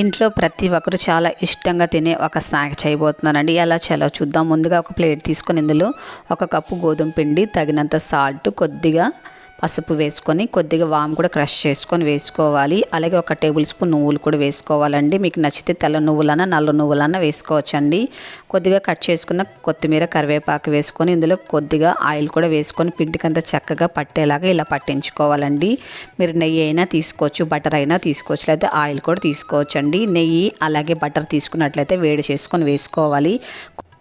ఇంట్లో ప్రతి ఒక్కరు చాలా ఇష్టంగా తినే ఒక స్నాక్ చేయబోతున్నానండి. ఎలా చేయాలో చూద్దాం. ముందుగా ఒక ప్లేట్ తీసుకొని ఇందులో ఒక కప్పు గోధుమ పిండి తగినంత సాల్ట్ కొద్దిగా పసుపు వేసుకొని కొద్దిగా వాము కూడా క్రష్ చేసుకొని వేసుకోవాలి. అలాగే ఒక టేబుల్ స్పూన్ నువ్వులు కూడా వేసుకోవాలండి. మీకు నచ్చితే తెల్ల నువ్వులన్నా నల్ల నువ్వులన్నా వేసుకోవచ్చండి. కొద్దిగా కట్ చేసుకున్న కొత్తిమీర కరివేపాకు వేసుకొని ఇందులో కొద్దిగా ఆయిల్ కూడా వేసుకొని పిండికంత చక్కగా పట్టేలాగా ఇలా పట్టించుకోవాలండి. మీరు నెయ్యి అయినా తీసుకోవచ్చు బటర్ అయినా తీసుకోవచ్చు లేదా ఆయిల్ కూడా తీసుకోవచ్చండి. నెయ్యి అలాగే బటర్ తీసుకున్నట్లయితే వేడి చేసుకొని వేసుకోవాలి.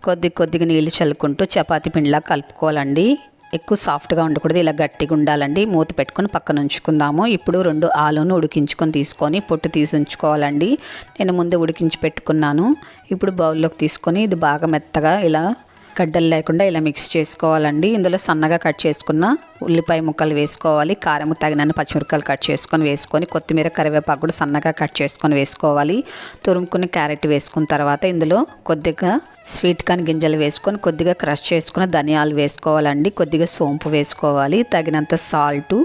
కొద్ది కొద్దిగా నీళ్ళు చల్లుకుంటూ చపాతీ పిండిలా కలుపుకోవాలండి. ఎక్కువ సాఫ్ట్గా ఉండకూడదు. ఇలా గట్టిగా ఉండాలండి. మూత పెట్టుకొని పక్కన ఉంచుకుందాము. ఇప్పుడు రెండు ఆలును ఉడికించుకొని తీసుకొని పొట్టు తీసి ఉంచుకోవాలండి. నేను ముందే ఉడికించి పెట్టుకున్నాను. ఇప్పుడు బౌల్లోకి తీసుకొని ఇది బాగా మెత్తగా ఇలా గడ్డలు లేకుండా ఇలా మిక్స్ చేసుకోవాలండి. ఇందులో సన్నగా కట్ చేసుకున్న ఉల్లిపాయ ముక్కలు వేసుకోవాలి. కారం తగినన్ని పచ్చిమిరపకాయలు కట్ చేసుకొని వేసుకొని కొత్తిమీర కరివేపాకు కూడా సన్నగా కట్ చేసుకొని వేసుకోవాలి. తురుముకుని క్యారెట్ వేసుకున్న తర్వాత ఇందులో కొద్దిగా స్వీట్ కార్న్ గింజలు వేసుకొని కొద్దిగా క్రష్ చేసుకున్న ధనియాలు వేసుకోవాలండి. కొద్దిగా సోంపు వేసుకోవాలి. తగినంత సాల్టు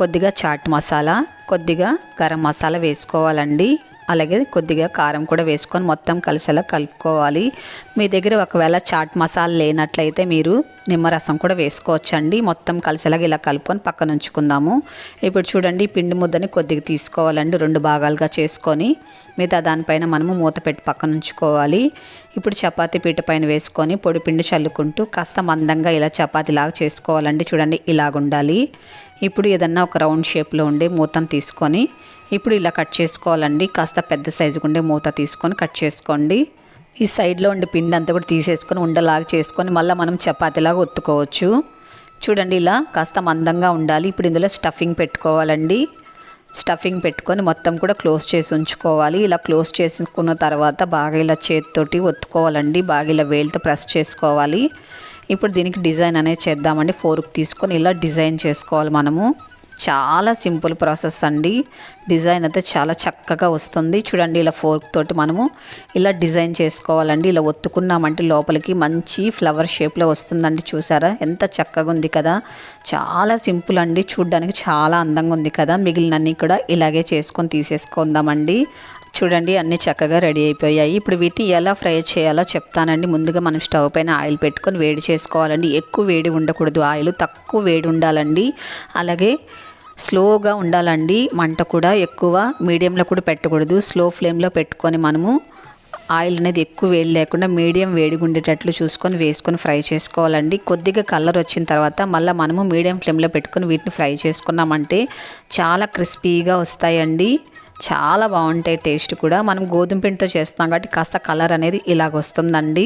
కొద్దిగా చాట్ మసాలా కొద్దిగా గరం మసాలా వేసుకోవాలండి. అలాగే కొద్దిగా కారం కూడా వేసుకొని మొత్తం కలిసేలా కలుపుకోవాలి. మీ దగ్గర ఒకవేళ చాట్ మసాలా లేనట్లయితే మీరు నిమ్మరసం కూడా వేసుకోవచ్చండి. మొత్తం కలిసేలాగా ఇలా కలుపుకొని పక్కన ఉంచుకుందాము. ఇప్పుడు చూడండి పిండి ముద్దని కొద్దిగా తీసుకోవాలండి. రెండు భాగాలుగా చేసుకొని మిగతా దానిపైన మనము మూత పెట్టి పక్కన ఉంచుకోవాలి. ఇప్పుడు చపాతీ పీట పైన వేసుకొని పొడి పిండి చల్లుకుంటూ కాస్త మందంగా ఇలా చపాతీలాగా చేసుకోవాలండి. చూడండి ఇలాగుండాలి. ఇప్పుడు ఏదన్నా ఒక రౌండ్ షేప్లో ఉండే మూతను తీసుకొని ఇప్పుడు ఇలా కట్ చేసుకోవాలండి. కాస్త పెద్ద సైజుకు ఉండే మూత తీసుకొని కట్ చేసుకోండి. ఈ సైడ్లో ఉండే పిండి అంతా కూడా తీసేసుకొని ఉండలాగా చేసుకొని మళ్ళీ మనం చపాతీలాగా ఒత్తుకోవచ్చు. చూడండి ఇలా కాస్త మందంగా ఉండాలి. ఇప్పుడు ఇందులో స్టఫింగ్ పెట్టుకోవాలండి. స్టఫింగ్ పెట్టుకొని మొత్తం కూడా క్లోజ్ చేసి ఉంచుకోవాలి. ఇలా క్లోజ్ చేసుకున్న తర్వాత బాగా ఇలా చేతితోటి ఒత్తుకోవాలండి. బాగా ఇలా వేలుతో ప్రెస్ చేసుకోవాలి. ఇప్పుడు దీనికి డిజైన్ అనేది చేద్దామండి. ఫోర్క్ తీసుకొని ఇలా డిజైన్ చేసుకోవాలి మనము. చాలా సింపుల్ ప్రాసెస్ అండి. డిజైన్ అయితే చాలా చక్కగా వస్తుంది. చూడండి ఇలా ఫోర్క్ తోటి మనము ఇలా డిజైన్ చేసుకోవాలండి. ఇలా ఒత్తుకున్నామంటే లోపలికి మంచి ఫ్లవర్ షేప్లో వస్తుందండి. చూసారా? ఎంత చక్కగా ఉంది కదా? చాలా సింపుల్ అండి. చూడడానికి చాలా అందంగా ఉంది కదా? మిగిలినన్నీ కూడా ఇలాగే చేసుకొని తీసేసుకుందామండి. చూడండి అన్నీ చక్కగా రెడీ అయిపోయాయి. ఇప్పుడు వీటిని ఎలా ఫ్రై చేయాలో చెప్తానండి. ముందుగా మనం స్టవ్ పైన ఆయిల్ పెట్టుకొని వేడి చేసుకోవాలండి. ఎక్కువ వేడి ఉండకూడదు. ఆయిల్ తక్కువ వేడి ఉండాలండి. అలాగే స్లోగా ఉండాలండి. మంట కూడా ఎక్కువ మీడియంలో కూడా పెట్టకూడదు. స్లో ఫ్లేమ్లో పెట్టుకొని మనము ఆయిల్ అనేది ఎక్కువ వేడి లేకుండా మీడియం వేడిగా ఉండేటట్లు చూసుకొని వేసుకొని ఫ్రై చేసుకోవాలండి. కొద్దిగా కలర్ వచ్చిన తర్వాత మళ్ళీ మనము మీడియం ఫ్లేమ్లో పెట్టుకొని వీటిని ఫ్రై చేసుకున్నామంటే చాలా క్రిస్పీగా వస్తాయండి. చాలా బాగుంటాయి టేస్ట్ కూడా. మనం గోధుమ పిండితో చేస్తాం కాబట్టి కాస్త కలర్ అనేది ఇలాగ వస్తుందండి.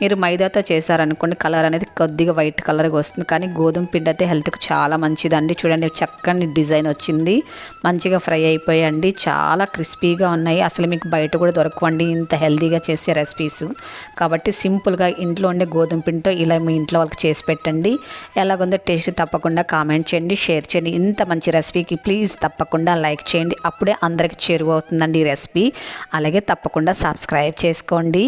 మీరు మైదాతో చేశారనుకోండి కలర్ అనేది కొద్దిగా వైట్ కలర్గా వస్తుంది. కానీ గోధుమ పిండి అయితే హెల్త్కి చాలా మంచిదండి. చూడండి చక్కని డిజైన్ వచ్చింది. మంచిగా ఫ్రై అయిపోయండి. చాలా క్రిస్పీగా ఉన్నాయి. అసలు మీకు బయట కూడా దొరకవండి. ఇంత హెల్తీగా చేసే రెసిపీస్. కాబట్టి సింపుల్గా ఇంట్లో ఉండే గోధుమ పిండితో ఇలా మీ ఇంట్లో వాళ్ళకి చేసి పెట్టండి. ఎలాగుందో టేస్ట్ తప్పకుండా కామెంట్ చేయండి షేర్ చేయండి. ఇంత మంచి రెసిపీకి ప్లీజ్ తప్పకుండా లైక్ చేయండి. అప్పుడే అందరికి చేరువవుతుందండి ఈ రెసిపీ. అలాగే తప్పకుండా సబ్స్క్రైబ్ చేసుకోండి.